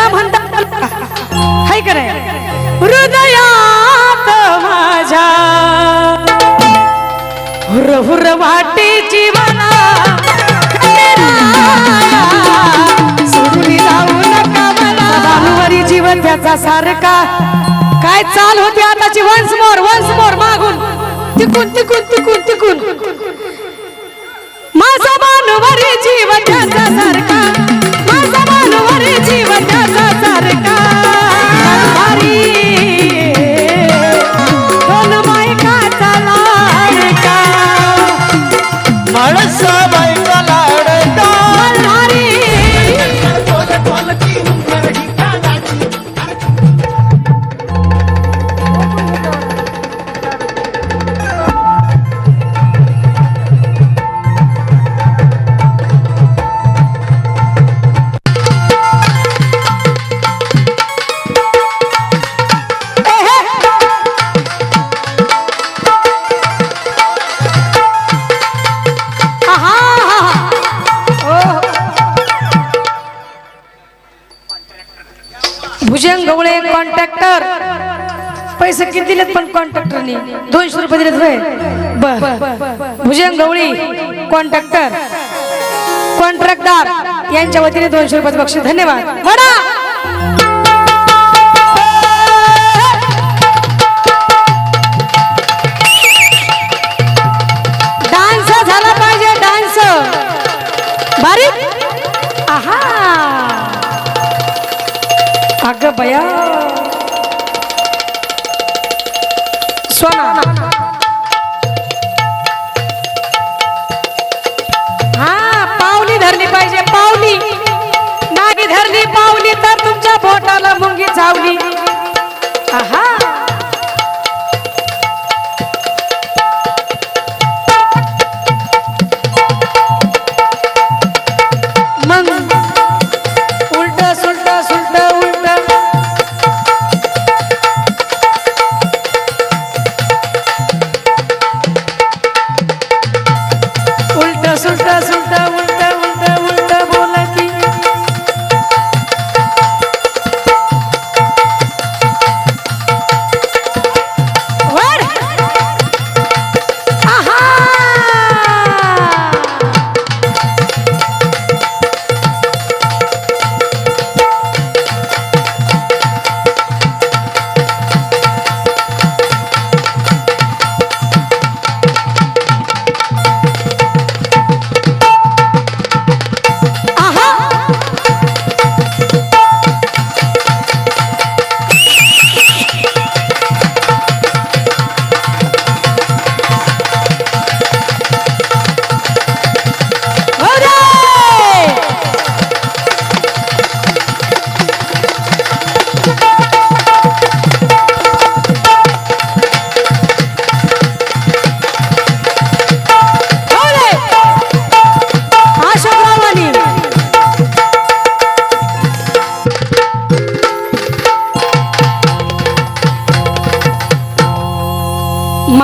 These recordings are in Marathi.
त्याला म्हणतात हाय करे हृदयात माझ्या हुर हुर वाटेची जीवना सोडून जाऊ नका मला. भानुवारी जीवन त्याचा सारखा. काय चाल होती आताची? वन्स मोर वन्स मोर मागून. तिकून तिकून तिकून तिकून. माझा भानुवारी जीवन त्याचा सारखा. गवळे कॉन्ट्रॅक्टर. पैसे किती दिलेत पण कॉन्ट्रॅक्टरनी? दोनशे रुपये दिलेत होय. बर भुजंग गवळी कॉन्ट्रॅक्टर. कॉन्ट्रॅक्टदार यांच्या वतीने दोनशे रुपयाचं बक्षीस. धन्यवाद. म्हणा अग सोना. हा पावली धरली पाहिजे पावली. नागी धरली पावली तर तुमच्या बोटाला मुंगी चावली.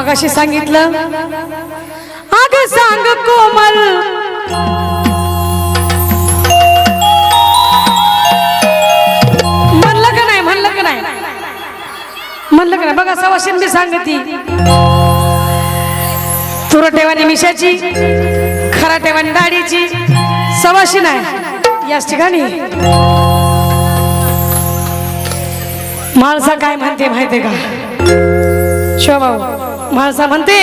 मगाशी सांगितलं? अग सांग कोमल. म्हणलं का नाही म्हणलं का नाही? म्हणलं का नाही? बघा सव्वा शिंदे सांगती. तुरटेवानी मिशाची खराटेवानी दाढीची सवाशी नाही. याच ठिकाणी. माणसं काय म्हणते माहितीये का? शिवभाऊ माळसा म्हणते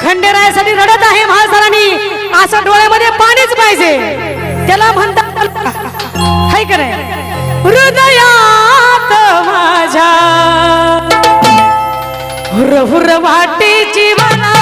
खंडेरायासाठी रडत आहे महासराणी असं डोळ्यामध्ये पाणीच पाहिजे. त्याला म्हणतात काय करे हृदयात माझ्या हुर हुर वाटीची मला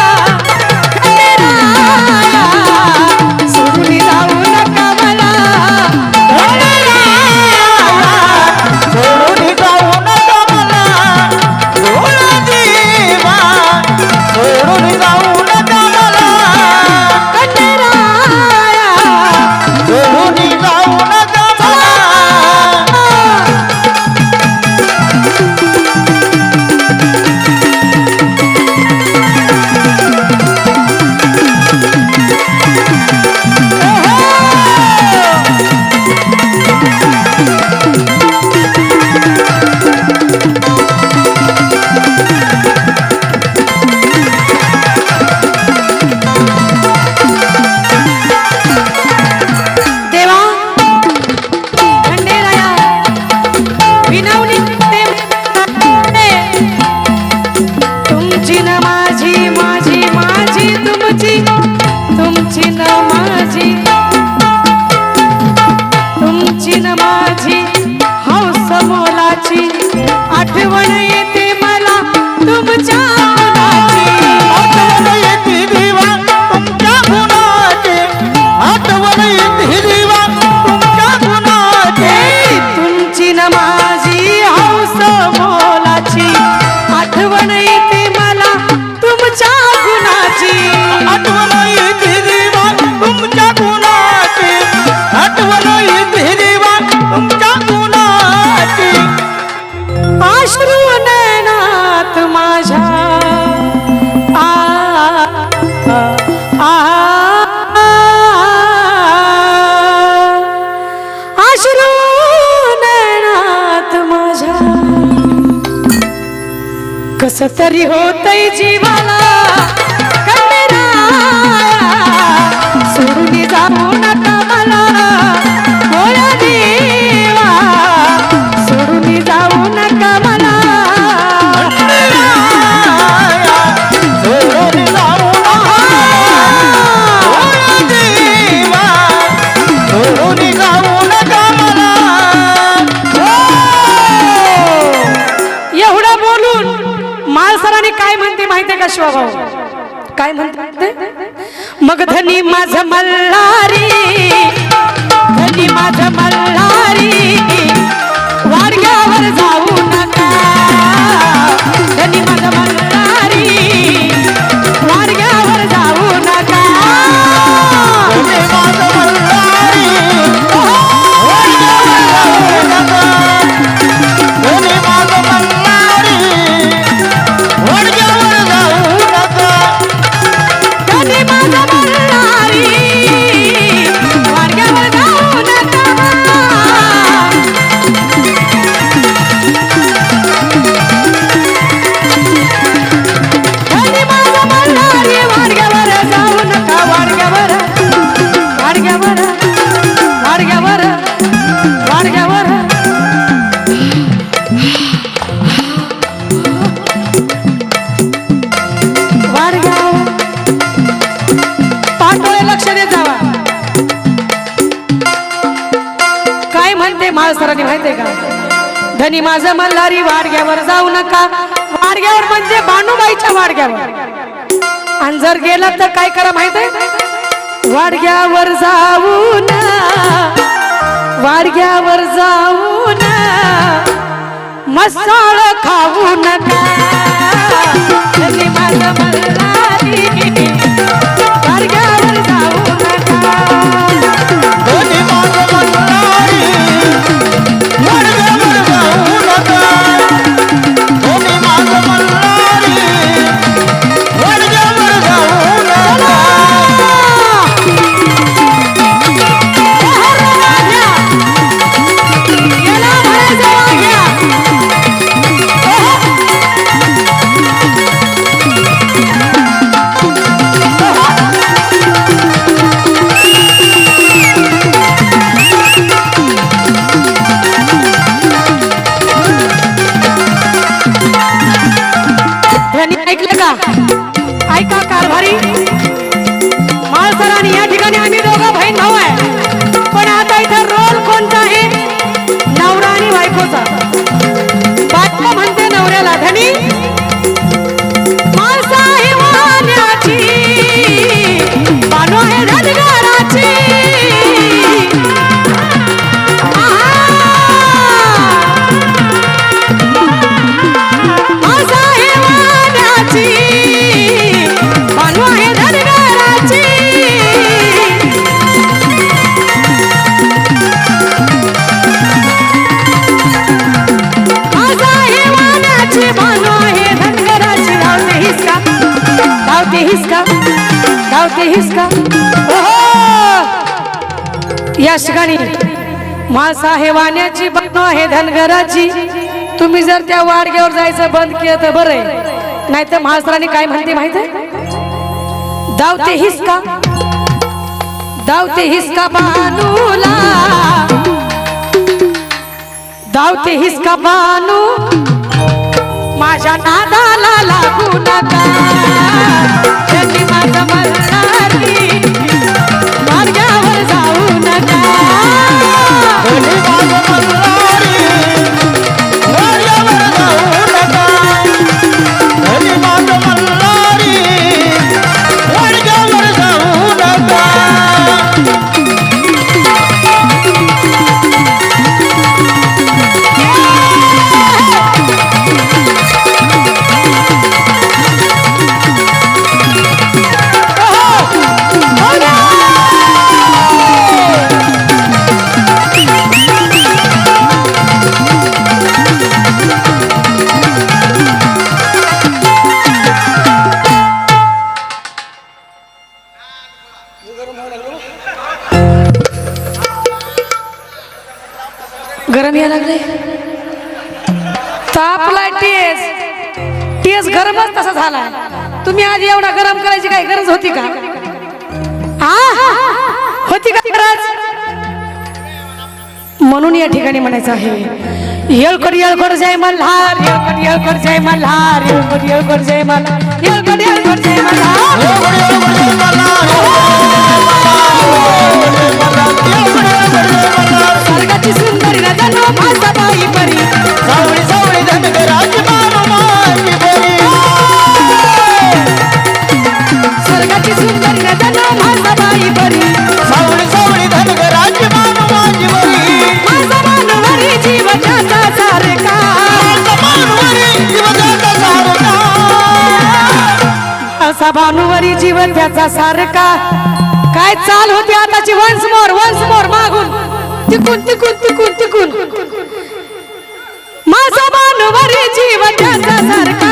सतरी होतय जीवाला. महाराजांनी माहितीये का? धनी माझा मल्हारी वाडग्यावर जाऊ नका. वाडग्यावर म्हणजे बाणूबाईच्या वाडग्यावर. आणि जर गेलं तर काय करा माहितीये? वाडग्यावर जाऊ ना. वाडग्यावर जाऊ ना. मसाळ खाऊ नका. धनी माझा मल्हारी ऐकलं का? ऐका कारभारी. माळसरानी या ठिकाणी आम्ही दोघं बहीण भाऊ आहे. या ठिकाणी माळसा हे वाण्याची बानो आहे धनगराची. तुम्ही जर त्या वाडग्यावर जायचं बंद केलं तर बरं आहे. नाही तर महासराने काय म्हणते माहीत आहे? धावते हिसका. धावते हिसका बानूला. धावते हिसका बानू. माझ्या नादाला तुम्ही आधी एवढा गरम करायची काय गरज होती का? हा होती का गरज? म्हणून या ठिकाणी म्हणायचं आहे येळकर येळकर जय मल्हार येळकर येळकर जय मल्हार येळकड येळकर जय मल्हार येळकर येळकर जय मल्हार. आता भानुवरी जीव त्याचा सारखा. काय चाल होती आताची? वन्स मोर वन्स मोर मागून. तिकून तिकून तिकून तिकून. माझा भानुवरी जीव त्याचा सारखा.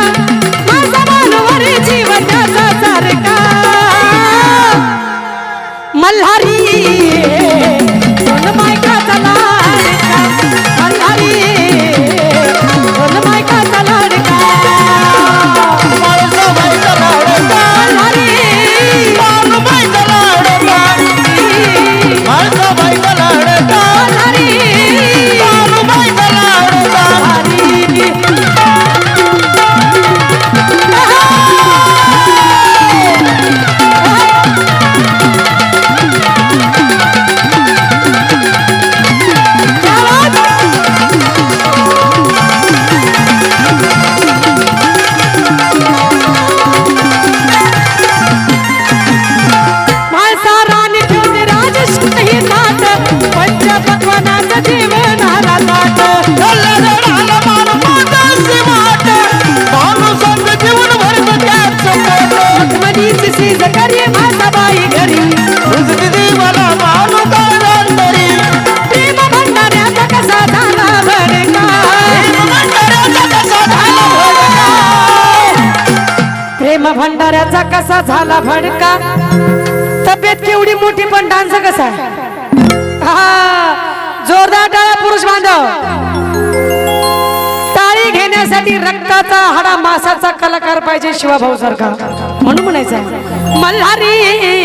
प्रेम कसा झाला भडका? तब्येत केवढी मोठी पण डान्स कसा हा जोरदार टाळा पुरुष बांधव. टाळी घेण्यासाठी रक्ताचा हाडा मासाचा कलाकार पाहिजे शिवाभाऊ सारखा म्हणून म्हणायचं मल्हारी.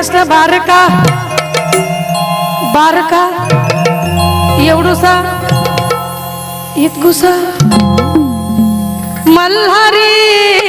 प्रश्न बारका. बारका. एवढूसा. इतकुसा. मल्हारी.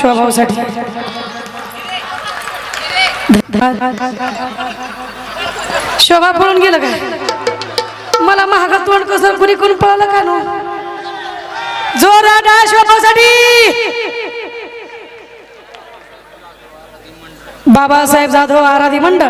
शिवाभाऊसाठी शोभा पळून गेलं का मला महागात तोंड कसं कुणी कोण पळालं का नो? जोरात शोभासाठी. बाबासाहेब जाधव आराधी मंडळ.